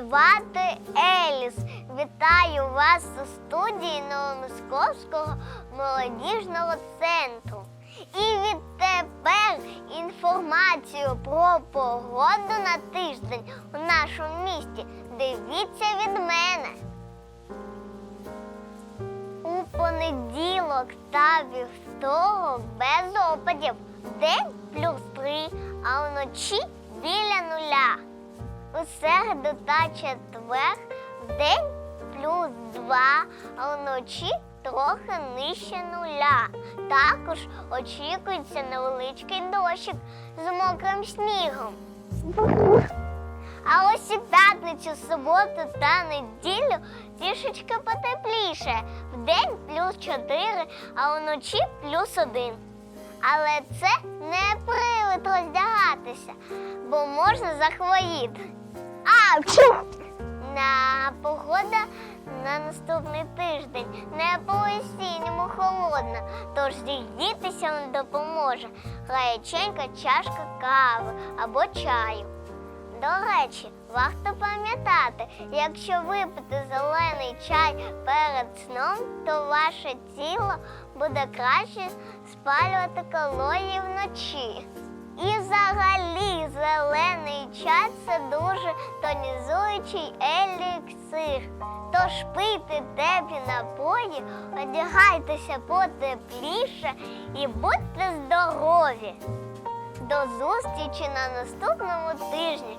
Звати Еліс. Вітаю вас у студії Новомосковського молодіжного центру. І відтепер інформацію про погоду на тиждень у нашому місті дивіться від мене. У понеділок та вівторок без опадів. День плюс три, а вночі біля нуля. У середу та четвер день плюс два, а вночі трохи нижче нуля. Також очікується невеличкий дощик з мокрим снігом. А ось у п'ятницю, суботу та неділю трішечки потепліше. Вдень плюс 4, а вночі плюс 1. Але це не привид роздягатися, бо можна захворіти. А! На погода на наступний тиждень не по-осінньому холодна, тож зігрітися не допоможе гаряченька чашка кави або чаю. До речі, варто пам'ятати, якщо випити зелений чай перед сном, то ваше тіло буде краще спалювати калорії вночі. І взагалі зелений чай це дуже тонізуючий еліксир. Тож пийте теплі напої, одягайтеся потепліше і будьте здорові! До зустрічі на наступному тижні.